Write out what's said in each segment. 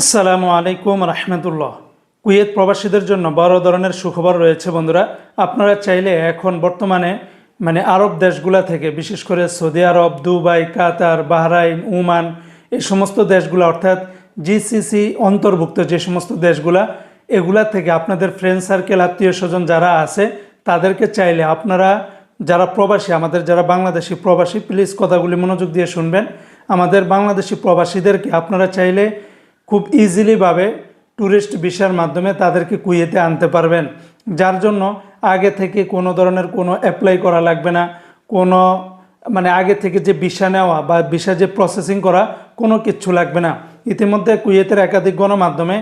আসসালামু আলাইকুম রহমতুল্লাহ। কুয়েত প্রবাসীদের জন্য বড় ধরনের সুখবর রয়েছে বন্ধুরা। আপনারা চাইলে এখন বর্তমানে মানে আরব দেশগুলা থেকে, বিশেষ করে Saudi Arab, Dubai, Qatar, Bahrain Oman এই সমস্ত দেশগুলো, অর্থাৎ জিসিসি অন্তর্ভুক্ত যে সমস্ত দেশগুলা, এগুলা থেকে আপনাদের ফ্রেন্ড সার্কেল আত্মীয় স্বজন যারা আছে, তাদেরকে চাইলে আপনারা যারা প্রবাসী, আমাদের যারা বাংলাদেশি প্রবাসী প্লিজ কথাগুলি মনোযোগ দিয়ে শুনবেন। আমাদের বাংলাদেশি প্রবাসীদেরকে আপনারা চাইলে খুব ইজিলিভাবে ট্যুরিস্ট ভিসার মাধ্যমে তাদেরকে কুয়েতে আনতে পারবেন। যার জন্য আগে থেকে কোনো ধরনের কোনো অ্যাপ্লাই করা লাগবে না। কোনো মানে আগে থেকে যে ভিসা নেওয়া বা ভিসা যে প্রসেসিং করা কোনো কিচ্ছু লাগবে না। ইতিমধ্যে কুয়েতের একাধিক গণমাধ্যমে,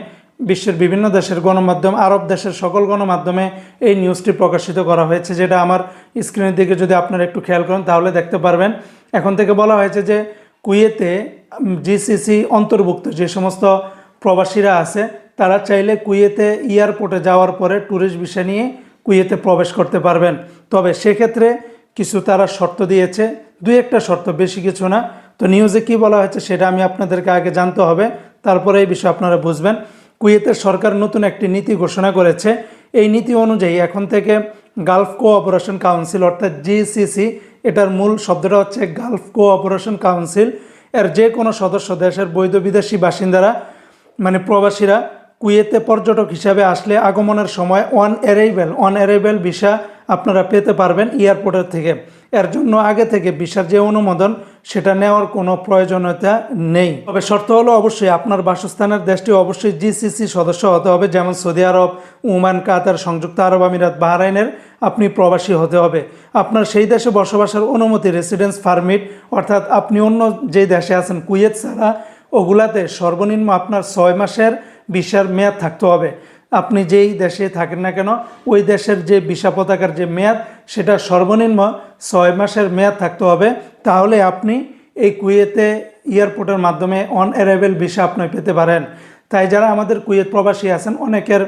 বিশ্বের বিভিন্ন দেশের গণমাধ্যম, আরব দেশের সকল গণমাধ্যমে এই নিউজটি প্রকাশিত করা হয়েছে, যেটা আমার স্ক্রিনের দিকে যদি আপনারা একটু খেয়াল করেন তাহলে দেখতে পারবেন। এখন থেকে বলা হয়েছে যে কুয়েতে জিসিসি অন্তর্ভুক্ত, যে সমস্ত প্রবাসীরা আছে, তারা চাইলে কুয়েতে এয়ারপোর্টে যাওয়ার পরে ট্যুরিস্ট ভিসা নিয়ে কুয়েতে প্রবেশ করতে পারবেন। তবে সেক্ষেত্রে কিছু তারা শর্ত দিয়েছে, দুই একটা শর্ত, বেশি কিছু না। তো নিউজে কি বলা হয়েছে সেটা আমি আপনাদেরকে আগে জানতে হবে, তারপরে এই বিষয়ে আপনারা বুঝবেন। কুয়েতের সরকার নতুন একটি নীতি ঘোষণা করেছে। এই নীতি অনুযায়ী এখন থেকে গালফ কোঅপারেশন কাউন্সিল অর্থাৎ জিসিসি এটার মূল শব্দটা হচ্ছে গালফ কোঅপারেশন কাউন্সিল এর যে কোনো সদস্য দেশের বৈধ বিদেশি বাসিন্দারা মানে প্রবাসীরা কুয়েতে পর্যটক হিসাবে আসলে আগমনের সময় on arrival on arrival visa আপনারা পেতে পারবেন এয়ারপোর্টের থেকে। এর জন্য আগে থেকে ভিসার যে অনুমোদন সেটা নেওয়ার কোনো প্রয়োজনীয়তা নেই। তবে শর্ত হলো অবশ্যই আপনার বাসস্থানের দেশটি অবশ্যই জিসিসি সদস্য হতে হবে, যেমন সৌদি আরব, ওমান, কাতার, সংযুক্ত আরব আমিরাত, বাহরাইনের আপনি প্রবাসী হতে হবে। আপনার সেই দেশে বসবাসের অনুমতি রেসিডেন্স পারমিট অর্থাৎ আপনি অন্য যে দেশে আছেন, কুয়েত ছাড়া, ওগুলাতে সর্বনিম্ন আপনার ছয় মাসের ভিসার মেয়াদ থাকতে হবে। আপনি যেই দেশে থাকেন না কেন, ওই দেশের যে ভিসা পতাকার যে মেয়াদ, সেটা সর্বনিম্ন ছয় মাসের মেয়াদ থাকতে হবে, তাহলে আপনি এই কুয়েতে এয়ারপোর্টের মাধ্যমে অন অ্যারাইভেল ভিসা আপনি পেতে পারেন। তাই যারা আমাদের কুয়েত প্রবাসী আছেন, অনেকের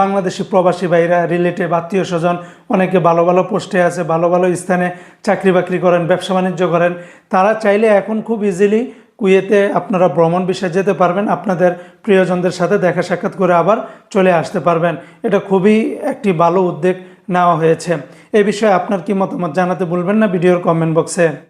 বাংলাদেশি প্রবাসী ভাইরা রিলেটিভ আত্মীয় স্বজন, অনেকে ভালো ভালো পোস্টে আছে, ভালো ভালো স্থানে চাকরি বাকরি করেন, ব্যবসা বাণিজ্য করেন, তারা চাইলে এখন খুব ইজিলি কুয়েতে আপনারা ভ্রমণ বিষয়ে যেতে পারবেন, আপনাদের প্রিয়জনদের সাথে দেখা সাক্ষাৎ করে আবার চলে আসতে পারবেন। এটা খুবই একটি ভালো উদ্যোগ। নেওয়া হয়েছে। এ বিষয়ে আপনার কি মতামত জানাতে ভুলবেন না ভিডিওর কমেন্ট বক্সে